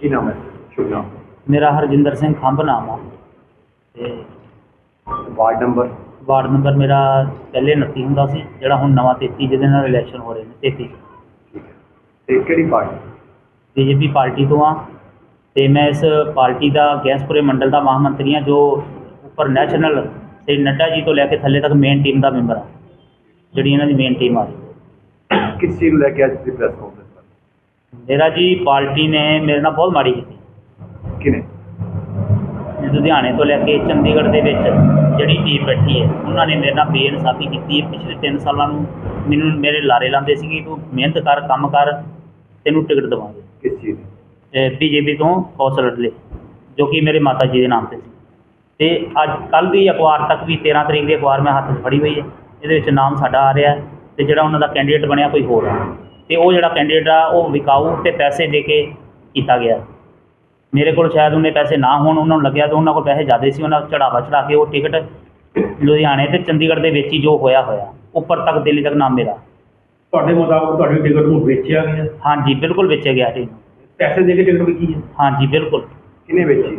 ਕੀ ਨਾਮ ਹੈ? ਸ਼ੁਭ ਨਾਮ। ਮੇਰਾ ਹਰਜਿੰਦਰ ਸਿੰਘ ਖੰਭ ਨਾਮ ਆ। ਤੇ ਵਾਰਡ ਨੰਬਰ? ਵਾਰਡ ਨੰਬਰ ਮੇਰਾ ਪਹਿਲੇ 29 ਹੁੰਦਾ ਸੀ ਜਿਹੜਾ ਹੁਣ ਨਵਾਂ 33 ਜਿਹਦੇ ਨਾਲ ਇਲੈਕਸ਼ਨ ਹੋ ਰਹੇ ਨੇ 33 ਠੀਕ ਹੈ। ਤੇ ਕਿਹੜੀ ਪਾਰਟੀ? ਬੀਜੇਪੀ ਪਾਰਟੀ ਤੋਂ ਆ। ਤੇ ਮੈਂ ਇਸ ਪਾਰਟੀ ਦਾ ਗੈਸਪੁਰੇ ਮੰਡਲ ਦਾ ਮਹਾਮੰਤਰੀ ਹਾਂ ਜੋ ਉੱਪਰ ਨੈਸ਼ਨਲ ਤੇ ਨੱਡਾ ਜੀ ਤੋਂ ਲੈ ਕੇ ਥੱਲੇ ਤੱਕ ਮੇਨ ਟੀਮ ਦਾ ਮੈਂਬਰ ਆ। ਜਿਹੜੀ ਇਹਨਾਂ ਦੀ ਮੇਨ ਟੀਮ ਆ। ਕਿਸ ਚੀਜ਼ ਨੂੰ ਲੈ ਕੇ ਅੱਜ ਦੀ ਪ੍ਰੈਸ ਕਾਨਫਰੰਸ ਮੇਰਾ ਜੀ ਪਾਰਟੀ ਨੇ ਮੇਰੇ ਨਾਲ ਬਹੁਤ ਮਾੜੀ ਕੀਤੀ। ਕਿਨੇ ਲੁਧਿਆਣੇ ਤੋਂ ਲੈ ਕੇ ਚੰਡੀਗੜ੍ਹ ਦੇ ਵਿੱਚ ਜਿਹੜੀ ਟੀਮ ਬੈਠੀ ਹੈ ਉਹਨਾਂ ਨੇ ਮੇਰੇ ਨਾਲ ਬੇਇਨਸਾਫੀ ਕੀਤੀ ਹੈ ਪਿਛਲੇ 3 ਸਾਲਾਂ ਨੂੰ। ਮੈਨੂੰ ਮੇਰੇ ਲਾਰੇ ਲਾਉਂਦੇ ਸੀ ਕਿ ਤੂੰ ਮਿਹਨਤ ਕਰ ਕੰਮ ਕਰ ਤੈਨੂੰ ਟਿਕਟ ਦੇਵਾਂਗੇ। ਕਿਸ ਚੀਜ਼ ਦੀ? ਬੀਜੇਪੀ ਤੋਂ ਕੌਂਸਲਰ ਲਈ ਜੋ ਕਿ ਮੇਰੇ ਮਾਤਾ ਜੀ ਦੇ ਨਾਮ ਤੇ ਸੀ। ਤੇ ਅੱਜ ਕੱਲ ਦੀ ਅਖਬਾਰ ਤੱਕ ਵੀ 13 ਤਰੀਕ ਦੀ ਅਖਬਾਰ ਮੈਂ ਹੱਥ 'ਚ ਫੜੀ ਹੋਈ ਹੈ। ਇਹਦੇ ਵਿੱਚ ਨਾਮ ਸਾਡਾ ਆ ਰਿਹਾ ਤੇ ਜਿਹੜਾ ਉਹਨਾਂ ਦਾ ਕੈਂਡੀਡੇਟ ਬਣਿਆ ਕੋਈ ਹੋਰ ਆ। ਤੇ ਉਹ ਜਿਹੜਾ ਕੈਂਡੀਡੇਟ ਆ ਉਹ ਵਿਕਾਊ ਤੇ ਪੈਸੇ ਦੇ ਕੇ ਕੀਤਾ ਗਿਆ। ਮੇਰੇ ਕੋਲ ਸ਼ਾਇਦ ਉਹਨੇ ਪੈਸੇ ਨਾ ਹੋਣ ਉਹਨਾਂ ਨੂੰ ਲੱਗਿਆ ਤੇ ਉਹਨਾਂ ਕੋਲ ਪੈਸੇ ਜ਼ਿਆਦਾ ਸੀ ਉਹਨਾਂ ਚੜਾਵਾ ਚੜਾ ਕੇ ਉਹ ਟਿਕਟ ਲੁਧਿਆਣੇ ਤੇ ਚੰਡੀਗੜ੍ਹ ਦੇ ਵਿੱਚ ਹੀ ਜੋ ਹੋਇਆ ਹੋਇਆ ਉੱਪਰ ਤੱਕ ਦਿੱਲੀ ਤੱਕ ਨਾਮ ਮੇਰਾ। ਤੁਹਾਡੇ ਮੁਤਾਬਕ ਤੁਹਾਡੀ ਟਿਕਟ ਨੂੰ ਵੇਚਿਆ ਗਿਆ? ਹਾਂਜੀ ਬਿਲਕੁਲ ਵੇਚਿਆ ਗਿਆ ਜੀ। ਪੈਸੇ ਦੇ ਕੇ ਟਿਕਟ ਵਿਕੀ ਹੈ? ਹਾਂਜੀ ਬਿਲਕੁਲ। ਕਿਨੇ ਵੇਚੀ?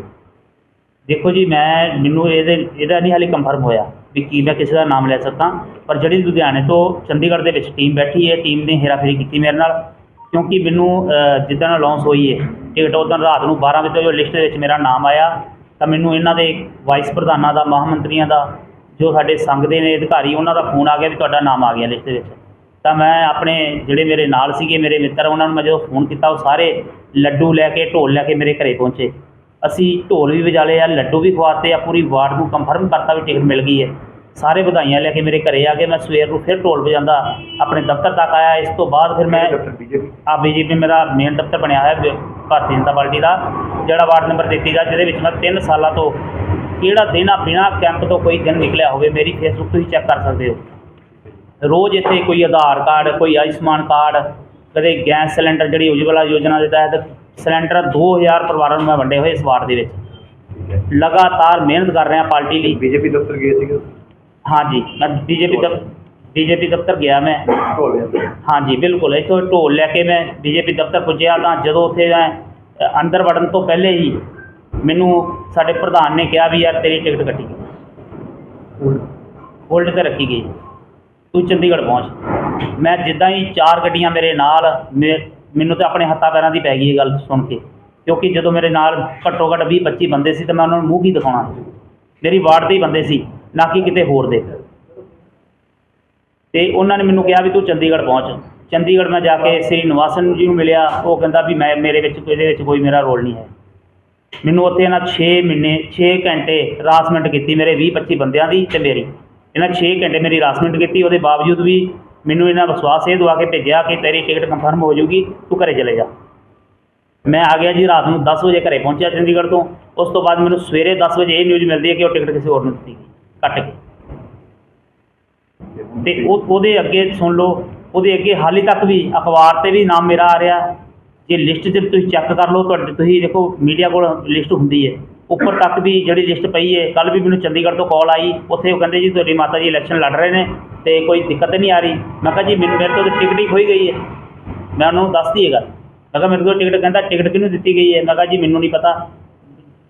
ਦੇਖੋ ਜੀ ਮੈਂ ਮੈਨੂੰ ਇਹਦੇ ਇਹਦਾ ਨਹੀਂ ਹਾਲੇ ਕੰਫਰਮ ਹੋਇਆ। ਵੀ ਕੀ ਮੈਂ ਕਿਸੇ ਦਾ ਨਾਮ ਲੈ ਸਕਾਂ ਪਰ ਜਿਹੜੀ ਲੁਧਿਆਣੇ ਤੋਂ ਚੰਡੀਗੜ੍ਹ ਦੇ ਵਿੱਚ ਟੀਮ ਬੈਠੀ ਹੈ ਟੀਮ ਨੇ ਹੇਰਾਫੇਰੀ ਕੀਤੀ ਮੇਰੇ ਨਾਲ। ਕਿਉਂਕਿ ਮੈਨੂੰ ਅ, ਜਿੱਦਣ ਅਨਾਉਂਸ ਹੋਈ ਹੈ ਟਿਕਟ ਉਦੋਂ ਰਾਤ ਨੂੰ 12 ਵਜੇ ਜੋ ਲਿਸਟ ਦੇ ਵਿੱਚ ਮੇਰਾ ਨਾਮ ਆਇਆ ਤਾਂ ਮੈਨੂੰ ਇਹਨਾਂ ਦੇ ਵਾਈਸ ਪ੍ਰਧਾਨਾਂ ਦਾ ਮਹਾਮੰਤਰੀਆਂ ਦਾ ਜੋ ਸਾਡੇ ਸੰਘ ਦੇ ਨੇ ਅਧਿਕਾਰੀ ਉਹਨਾਂ ਦਾ ਫੋਨ ਆ ਗਿਆ ਵੀ ਤੁਹਾਡਾ ਨਾਮ ਆ ਗਿਆ ਲਿਸਟ ਦੇ ਵਿੱਚ। ਤਾਂ ਮੈਂ ਆਪਣੇ ਜਿਹੜੇ ਮੇਰੇ ਨਾਲ ਸੀਗੇ ਮੇਰੇ ਮਿੱਤਰ ਉਹਨਾਂ ਨੂੰ ਮੈਂ ਜਦੋਂ ਫੋਨ ਕੀਤਾ ਉਹ ਸਾਰੇ ਲੱਡੂ ਲੈ ਕੇ ਢੋਲ ਲੈ ਕੇ ਮੇਰੇ ਘਰੇ ਪਹੁੰਚੇ। ਅਸੀਂ ਢੋਲ ਵੀ ਵਜਾ ਲਏ ਆ ਲੱਡੂ ਵੀ ਖਵਾਤੇ ਆ ਪੂਰੀ ਵਾਰਡ ਨੂੰ ਕੰਫਰਮ ਕਰਤਾ ਵੀ ਟਿਕਟ ਮਿਲ ਗਈ ਹੈ। ਸਾਰੇ ਵਧਾਈਆਂ ਲੈ ਕੇ ਮੇਰੇ ਘਰੇ ਆ ਗਏ ਮੈਂ ਸਵੇਰ ਨੂੰ ਫਿਰ ਢੋਲ ਵਜਾਉਂਦਾ ਆਪਣੇ ਦਫ਼ਤਰ ਤੱਕ ਆਇਆ। ਇਸ ਤੋਂ ਬਾਅਦ ਫਿਰ ਮੈਂ ਆ ਬੀਜੇਪੀ ਮੇਰਾ ਮੇਨ ਦਫ਼ਤਰ ਬਣਿਆ ਹੋਇਆ ਹੈ ਭਾਰਤੀ ਜਨਤਾ ਪਾਰਟੀ ਦਾ ਜਿਹੜਾ ਵਾਰਡ ਨੰਬਰ 33 ਦਾ ਜਿਹਦੇ ਵਿੱਚ ਮੈਂ 3 ਸਾਲਾਂ ਤੋਂ ਕਿਹੜਾ ਦਿਨ ਆ ਬਿਨਾ ਕੈਂਪ ਤੋਂ ਕੋਈ ਦਿਨ ਨਿਕਲਿਆ ਹੋਵੇ ਮੇਰੀ ਫੇਸਬੁੱਕ ਤੁਸੀਂ ਚੈੱਕ ਕਰ ਸਕਦੇ ਹੋ। ਰੋਜ਼ ਇੱਥੇ ਕੋਈ ਆਧਾਰ ਕਾਰਡ ਕੋਈ ਆਯੁਸ਼ਮਾਨ ਕਾਰਡ ਕਦੇ ਗੈਸ ਸਿਲੰਡਰ ਜਿਹੜੀ ਉਜਵਲਾ ਯੋਜਨਾ ਦੇ ਤਹਿਤ ਸਿਲੰਡਰ 2000 ਪਰਿਵਾਰਾਂ ਨੂੰ ਮੈਂ ਵੰਡੇ ਹੋਏ ਇਸ ਵਾਰਡ ਦੇ ਵਿੱਚ। ਲਗਾਤਾਰ ਮਿਹਨਤ ਕਰ ਰਿਹਾ ਪਾਰਟੀ ਲਈ। ਬੀਜੇਪੀ ਦਫ਼ਤਰ ਗਏ ਸੀਗੇ? ਹਾਂਜੀ ਮੈਂ ਬੀਜੇਪੀ ਦਫ਼ ਬੀਜੇਪੀ ਦਫ਼ਤਰ ਗਿਆ ਮੈਂ। ਹਾਂਜੀ ਬਿਲਕੁਲ ਇੱਥੋਂ ਢੋਲ ਲੈ ਕੇ ਮੈਂ ਬੀਜੇਪੀ ਦਫ਼ਤਰ ਪੁੱਜਿਆ ਤਾਂ ਜਦੋਂ ਉੱਥੇ ਮੈਂ ਅ, ਅੰਦਰ ਵੜਨ ਤੋਂ ਪਹਿਲੇ ਹੀ ਮੈਨੂੰ ਸਾਡੇ ਪ੍ਰਧਾਨ ਨੇ ਕਿਹਾ ਵੀ ਯਾਰ ਤੇਰੀ ਟਿਕਟ ਕੱਟੀ ਗਈ। ਹੋਲਡ ਤੇ ਰੱਖੀ ਗਈ। ਤੂੰ ਚੰਡੀਗੜ੍ਹ ਪਹੁੰਚ। ਮੈਂ ਜਿੱਦਾਂ ਹੀ ਚਾਰ ਗੱਡੀਆਂ ਮੇਰੇ ਨਾਲ ਮੇ- ਮੈਨੂੰ ਤਾਂ ਆਪਣੇ ਹੱਥਾਂ ਪੈਰਾਂ ਦੀ ਪੈ ਗਈ ਇਹ ਗੱਲ ਸੁਣ ਕੇ। ਕਿਉਂਕਿ ਜਦੋਂ ਮੇਰੇ ਨਾਲ ਘੱਟੋ ਘੱਟ 20 25 ਬੰਦੇ ਸੀ ਤਾਂ ਮੈਂ ਉਹਨਾਂ ਨੂੰ ਮੂੰਹ ਕੀ ਦਿਖਾਉਣਾ ਮੇਰੀ ਵਾਰਡ ਦੇ ਹੀ ਬੰਦੇ ਸੀ। ਨਾ ਕਿ ਕਿਤੇ ਹੋਰ ਦੇ ਤੇ ਉਹਨਾਂ ਨੇ ਮੈਨੂੰ ਕਿਹਾ ਵੀ ਤੂੰ ਚੰਡੀਗੜ੍ਹ ਪਹੁੰਚ। ਚੰਡੀਗੜ੍ਹ ਮੈਂ ਜਾ ਕੇ ਸ੍ਰੀ ਨਿਵਾਸਨ ਜੀ ਨੂੰ ਮਿਲਿਆ। ਉਹ ਕਹਿੰਦਾ ਵੀ ਮੈਂ, ਮੇਰੇ ਵਿੱਚ, ਇਹਦੇ ਵਿੱਚ ਕੋਈ ਮੇਰਾ ਰੋਲ ਨਹੀਂ ਹੈ। ਮੈਨੂੰ ਉੱਥੇ ਇਹਨਾਂ 6 ਮਹੀਨੇ 6 ਘੰਟੇ ਰਾਸਮੈਂਟ ਕੀਤੀ ਮੇਰੇ 20 25 ਬੰਦਿਆਂ ਦੀ ਤੇ ਮੇਰੀ। ਇਹਨਾਂ 6 ਘੰਟੇ ਮੇਰੀ ਰਾਸਮੈਂਟ ਕੀਤੀ। ਉਹਦੇ ਬਾਵਜੂਦ ਵੀ ਮੈਨੂੰ ਇਹਨਾਂ ਵਿਸ਼ਵਾਸ ਇਹ ਦਵਾ ਕੇ ਭੇਜਿਆ ਕਿ ਤੇਰੀ ਟਿਕਟ ਕੰਫਰਮ ਹੋ ਜਾਊਗੀ, ਤੂੰ ਘਰੇ ਚਲੇ ਜਾ। ਮੈਂ ਆ ਗਿਆ ਜੀ ਰਾਤ ਨੂੰ 10 ਵਜੇ ਘਰੇ ਪਹੁੰਚਿਆ ਚੰਡੀਗੜ੍ਹ ਤੋਂ। ਉਸ ਤੋਂ ਬਾਅਦ ਮੈਨੂੰ ਸਵੇਰੇ 10 ਵਜੇ ਇਹ ਨਿਊਜ਼ ਮਿਲਦੀ ਹੈ ਕਿ ਉਹ ਟਿਕਟ ਕਿਸੇ ਹੋਰ ਨੂੰ ਦਿੱਤੀ ਗਈ। ਕੱਟ ਕੇ। ਤੇ ਉਹ ਉਹਦੇ ਅੱਗੇ ਸੁਣ ਲਓ, ਉਹਦੇ ਅੱਗੇ ਹਾਲੇ ਤੱਕ ਵੀ ਅਖਬਾਰ ਤੇ ਵੀ ਨਾਮ ਮੇਰਾ ਆ ਰਿਹਾ। ਜੇ ਲਿਸਟ 'ਚ ਤੁਸੀਂ ਚੈੱਕ ਕਰ ਲਓ, ਤੁਹਾਡੇ ਤੁਸੀਂ ਦੇਖੋ ਮੀਡੀਆ ਕੋਲ ਲਿਸਟ ਹੁੰਦੀ ਹੈ। ਉੱਪਰ ਤੱਕ ਵੀ ਜਿਹੜੀ ਲਿਸਟ ਪਈ ਹੈ ਕੱਲ ਵੀ ਮੈਨੂੰ ਚੰਡੀਗੜ੍ਹ ਤੋਂ ਕਾਲ ਆਈ। ਉੱਥੇ ਉਹ ਕਹਿੰਦੇ ਜੀ, ਤੁਹਾਡੀ ਮਾਤਾ ਜੀ ਇਲੈਕਸ਼ਨ ਲੜ ਰਹੇ ਨੇ ਤੇ ਕੋਈ ਦਿੱਕਤ ਨਹੀਂ ਆ ਰਹੀ। ਮੈਂ ਕਿਹਾ ਜੀ, ਮੈਨੂੰ ਮੇਰੇ ਤੋਂ ਟਿਕਟ ਹੀ ਖੋਈ ਗਈ ਹੈ। ਮੈਂ ਉਹਨੂੰ ਦੱਸਦੀ ਇਹ ਗੱਲ ਮੈਂ ਕਿਹਾ, ਮੇਰੇ ਕੋਲ ਟਿਕਟ ਕਹਿੰਦਾ ਟਿਕਟ ਕਿਹਨੂੰ ਦਿੱਤੀ ਗਈ ਹੈ? ਮੈਂ ਕਿਹਾ ਜੀ, ਮੈਨੂੰ ਨਹੀਂ ਪਤਾ।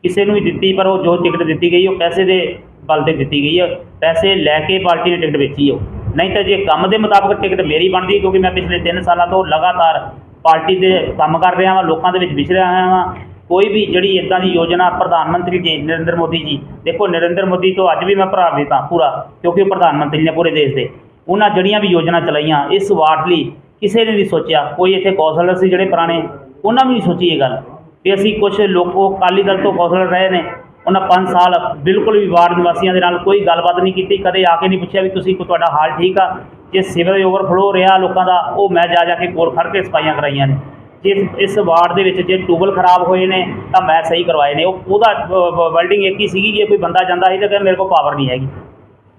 ਕਿਸੇ ਨੂੰ ਵੀ ਦਿੱਤੀ, ਪਰ ਉਹ ਜੋ ਟਿਕਟ ਦਿੱਤੀ ਗਈ, ਉਹ ਪੈਸੇ ਦੇ ਬਲ ਤੇ ਦਿੱਤੀ ਗਈ ਹੈ ਪੈਸੇ ਲੈ ਕੇ ਪਾਰਟੀ ਨੇ ਟਿਕਟ ਵੇਚੀ ਉਹ। ਨਹੀਂ ਤਾਂ ਜੇ ਕੰਮ ਦੇ ਮੁਤਾਬਕ ਟਿਕਟ ਮੇਰੀ ਬਣਦੀ, ਕਿਉਂਕਿ ਮੈਂ ਪਿਛਲੇ 3 ਸਾਲਾਂ ਤੋਂ ਲਗਾਤਾਰ ਪਾਰਟੀ ਦੇ ਕੰਮ ਕਰ ਰਿਹਾ ਹਾਂ ਲੋਕਾਂ ਦੇ ਵਿੱਚ ਵਿਚਰਿਆ ਹੋਇਆ ਹਾਂ ਕੋਈ ਵੀ ਜਿਹੜੀ ਇਦਾਂ ਦੀ ਯੋਜਨਾ ਪ੍ਰਧਾਨ ਮੰਤਰੀ ਜੀ, ਨਰਿੰਦਰ ਮੋਦੀ ਜੀ, ਦੇਖੋ ਨਰਿੰਦਰ ਮੋਦੀ ਤੋਂ ਅੱਜ ਵੀ ਮੈਂ ਪ੍ਰਭਾਵਿਤ ਹਾਂ ਪੂਰਾ, ਕਿਉਂਕਿ ਉਹ ਪ੍ਰਧਾਨ ਮੰਤਰੀ ਨੇ ਪੂਰੇ ਦੇਸ਼ ਦੇ। ਉਹਨਾਂ ਜਿਹੜੀਆਂ ਵੀ ਯੋਜਨਾ ਚਲਾਈਆਂ, ਇਸ ਵਾਰਡ ਲਈ ਕਿਸੇ ਨੇ ਨਹੀਂ ਸੋਚਿਆ, ਕੋਈ ਇੱਥੇ ਕੌਂਸਲਰ ਸੀ ਜਿਹੜੇ ਪੁਰਾਣੇ, ਉਹਨਾਂ ਵੀ ਨਹੀਂ ਸੋਚੀ ਇਹ ਗੱਲ। ਵੀ ਅਸੀਂ ਕੁਝ ਲੋਕ, ਉਹ ਅਕਾਲੀ ਦਲ ਤੋਂ ਕੌਂਸਲਰ ਰਹੇ ਨੇ ਉਹਨਾਂ 5 ਸਾਲ ਬਿਲਕੁਲ ਵੀ ਵਾਰਡ ਨਿਵਾਸੀਆਂ ਦੇ ਨਾਲ ਕੋਈ ਗੱਲਬਾਤ ਨਹੀਂ ਕੀਤੀ ਕਦੇ ਆ ਕੇ ਨਹੀਂ ਪੁੱਛਿਆ ਵੀ ਤੁਸੀਂ ਕੋ ਤੁਹਾਡਾ ਹਾਲ ਠੀਕ ਆ। ਜੇ ਸਿਵਲ ਓਵਰਫਲੋ ਰਿਹਾ ਲੋਕਾਂ ਦਾ ਉਹ ਮੈਂ ਜਾ ਜਾ ਕੇ ਕੋਲ ਖੜ ਕੇ ਸਫਾਈਆਂ ਕਰਾਈਆਂ ਨੇ। ਜੇ ਇਸ- ਵਾਰਡ ਦੇ ਵਿੱਚ ਜੇ ਟੂਬਲ ਖਰਾਬ ਹੋਏ ਨੇ ਤਾਂ ਮੈਂ ਸਹੀ ਕਰਵਾਏ ਨੇ। ਉਹ ਉਹਦਾ ਵਰਡਿੰਗ ਇੱਕ ਹੀ ਸੀਗੀ ਜੇ ਕੋਈ ਬੰਦਾ ਜਾਂਦਾ ਸੀ ਤਾਂ ਕਹਿੰਦਾ ਮੇਰੇ ਕੋਲ ਪਾਵਰ ਨਹੀਂ ਹੈਗੀ।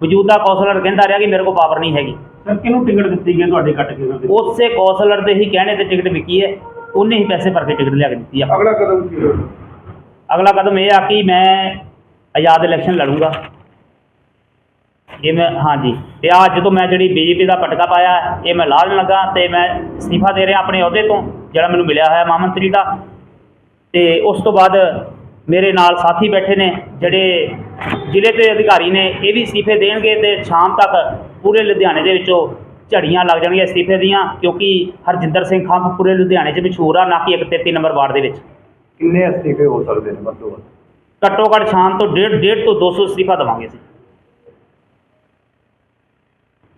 ਮੌਜੂਦਾ ਕੌਂਸਲਰ ਕਹਿੰਦਾ ਰਿਹਾ ਕਿ ਮੇਰੇ ਕੋਲ ਪਾਵਰ ਨਹੀਂ ਹੈਗੀ। ਸਰ ਕਿਹਨੂੰ ਟਿਕਟ ਦਿੱਤੀ ਗਈ ਤੁਹਾਡੇ ਕੱਟ ਕੇ? ਉਸੇ ਕੌਂਸਲਰ ਦੇ ਹੀ ਕਹਿਣੇ ਤੇ ਟਿਕਟ ਵਿਕੀ ਹੈ। ਉਹਨੇ ਹੀ ਪੈਸੇ ਭਰ ਕੇ ਟਿਕਟ ਲਿਆ ਕੇ ਦਿੱਤੀ ਆ। ਅਗਲਾ ਕਦਮ ਕੀ ਹੋਵੇਗਾ ਅਗਲਾ ਕਦਮ ਇਹ ਆ ਕਿ ਮੈਂ ਆਜ਼ਾਦ ਇਲੈਕਸ਼ਨ ਲੜੂੰਗਾ। ਜੇ ਮੈਂ, ਹਾਂਜੀ। ਤੇ ਆ ਜਦੋਂ ਮੈਂ ਜਿਹੜੀ ਬੀਜੇਪੀ ਦਾ ਪਟਕਾ ਪਾਇਆ, ਇਹ ਮੈਂ ਲਾਣ ਲੱਗਾ ਤੇ ਮੈਂ ਅਸਤੀਫਾ ਦੇ ਰਿਹਾ ਆਪਣੇ ਅਹੁਦੇ ਤੋਂ, ਜਿਹੜਾ ਮੈਨੂੰ ਮਿਲਿਆ ਹੋਇਆ ਮਹਾਮੰਤਰੀ ਦਾ। ਤੇ ਉਸ ਤੋਂ ਬਾਅਦ ਮੇਰੇ ਨਾਲ ਸਾਥੀ ਬੈਠੇ ਨੇ, ਜਿਹੜੇ ਜ਼ਿਲ੍ਹੇ ਦੇ ਅਧਿਕਾਰੀ ਨੇ, ਇਹ ਵੀ ਅਸਤੀਫੇ ਦੇਣਗੇ ਤੇ ਸ਼ਾਮ ਤੱਕ ਪੂਰੇ ਲੁਧਿਆਣੇ ਦੇ ਵਿੱਚੋਂ ਝੜੀਆਂ ਲੱਗ ਜਾਣਗੀਆਂ ਅਸਤੀਫੇ ਦੀਆਂ, ਕਿਉਂਕਿ ਹਰਜਿੰਦਰ ਸਿੰਘ ਖੰਭ ਪੂਰੇ ਲੁਧਿਆਣੇ 'ਚ ਮਸ਼ਹੂਰ ਆ, ਨਾ ਕਿ ਇੱਕ 33 ਨੰਬਰ ਵਾਰਡ ਦੇ ਵਿੱਚ। ਕਿੰਨੇ ਅਸਤੀਫੇ ਹੋ ਸਕਦੇ ਨੇ ਵੱਧ ਤੋਂ ਵੱਧ? ਘੱਟੋ ਘੱਟ ਸ਼ਾਮ ਤੋਂ ਡੇਢ ਡੇਢ ਤੋਂ 200 ਅਸਤੀਫਾ ਦੇਵਾਂਗੇ ਅਸੀਂ।